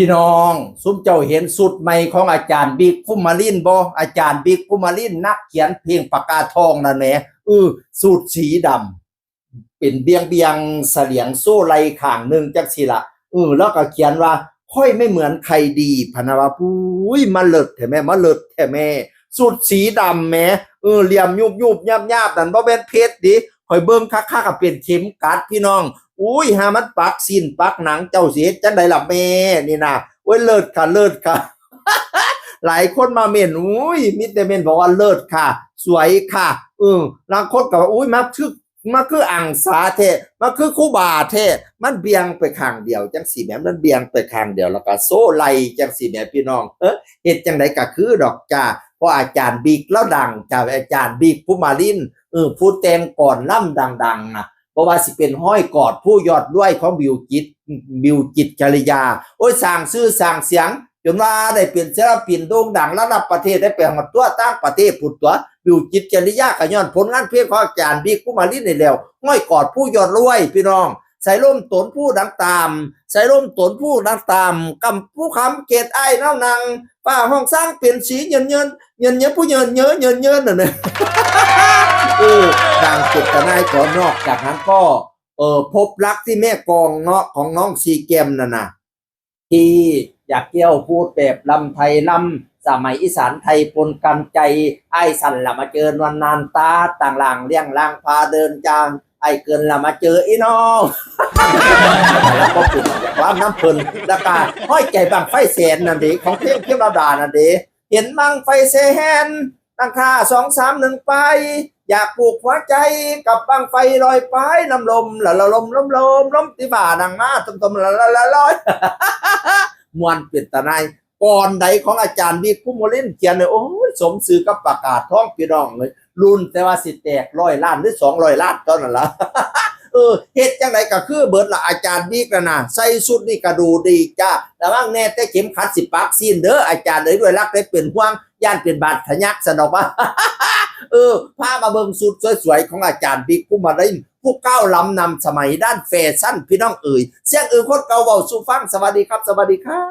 พี่น้องซุ้มเจ้าเห็นสุดใหม่ของอาจารย์บิ๊กฟุมาลินบ่อาจารย์บิ๊กฟุมาลินนักเขียนเพลงปากกาทองนั่นแหละเออสูตรสีดำเป็นเบียงเบียงเสลียงโซ่ไหลข้างหนึ่งจักสิละเออแล้วก็เขียนว่า ค่อยไม่เหมือนใครดีพนะว่าปุ้ยมาเลิศแท้แม่มาเลิศแท้แม่สุดสีดำแม่เออเหลี่ยมยุบยุบยับยับนั่นบ่แม่นเพชรดิข่อยเบิ่งคักๆก็เป็นเข็มกัดพี่น้อง อุ้ยหามันปักสิ้นปักหนังเจ้าเสียจังไดล่ะแม่นี่นะโอ้ยเลิศค่ะเลิศค่ะ หลายคนมาเม่นอุ้ยมิแต่เม่นบอกว่าเลิศค่ะ สวยค่ะเออบางคนก็ว่าอุ้ยมาคือมาคืออ่างสาเทมาคือคู่บาเทมันเบียงไปข้างเดียว จังสีแม่มันเบียงไปข้างเดียวแล้วก็โซ่ไลจังสีแม่พี่น้อง เออเฮ็ดจังไดก็คือดอกจ้าเพราะอาจารย์บิ๊กแล้วดังจ้าอาจารย์บิ๊กผู้มาลินเออผู้แต่งก่อนล่ำดังๆนะ ราะว่าสิเป็นห้อยกอดผู้ยอดด้วยของบิวจิตบิวจิตจริยา โอ้ยสร้างชื่อสร้างเสียง จนว่าได้เป็นศิลปินโด่งดังระดับประเทศได้ไปหมดตัวตั้งประเทศผุดตัว บิวจิตจริยาขย้อนผลงานเพลงของอาจารย์บิ๊กผู้มาลินในแล้วห้อยกอดผู้ยอดรวยพี่น้อง ใส่ร่มตนผู้ดังตาม ใส่ร่มตนผู้ดังตามกำผู้คำเกตไอ้เน่านางป้าห้องสร้างเปลี่ยนสีเยินเยินเยินเยินผู้เยินเยอะเยินเยินน่ะเนี่ย เออดังจุดกันได้ก่อนนอกจากนั้นก็ เออพบรักที่แม่กองเนาะของน้องซีเกมนั่นนะที่อยากเกี่ยวพูดแบบลำไทยลำสมัยอีสานไทยปนกันใจ ไอ้สันละมาเจอวันนานตาต่างหลังเลี้ยงลางพาเดินจาง ไอ้เกินละมาเจออีน้องแล้วก็ปุ่นความน้ำเพลินแล้วก็ห้อยใจบังไฟแสนนั่นดีของเทพเทพดานั่นดีเห็นบังไฟแสนตั้งค่าสองสามหนึ่งไป อยากปลูกหัวใจกับบังไฟลอยไปน้ำลมละละลมลมลมลมที่บ่านังมาตมตมละละละลอยมวนเป็นตะไนก่อนใดของอาจารย์บิ๊กผู้โมเล่นเขียนเลยโอ้ยสมซื้อกับประกาศท้องพี่น้องเลยรุ่นแต่ว่าสิแตกร้อยล้านหรือสองร้อยล้านเท่านั้นละเออเฮ็ดจังไดก็คือเบิดละอาจารย์บิ๊กนะนะใส่ชุดนี่ก็ดูดีจ้าแต่ว่าแน่แต่เข็มขัดสิปักซีนเด้ออาจารย์เลยด้วยรักได้เป็นห่วงย่านเป็นบาดทะยักสนอกว่า เออพามาเบิงสุดสวยๆของอาจารย์บิ๊กผู้มาได้ผู้ก้าวล้ำนำสมัยด้านแฟชั่นพี่น้องเอ๋ยเสียงเอื่นคนเก่าเบาสู่ฟังสวัสดีครับ สวัสดีครับ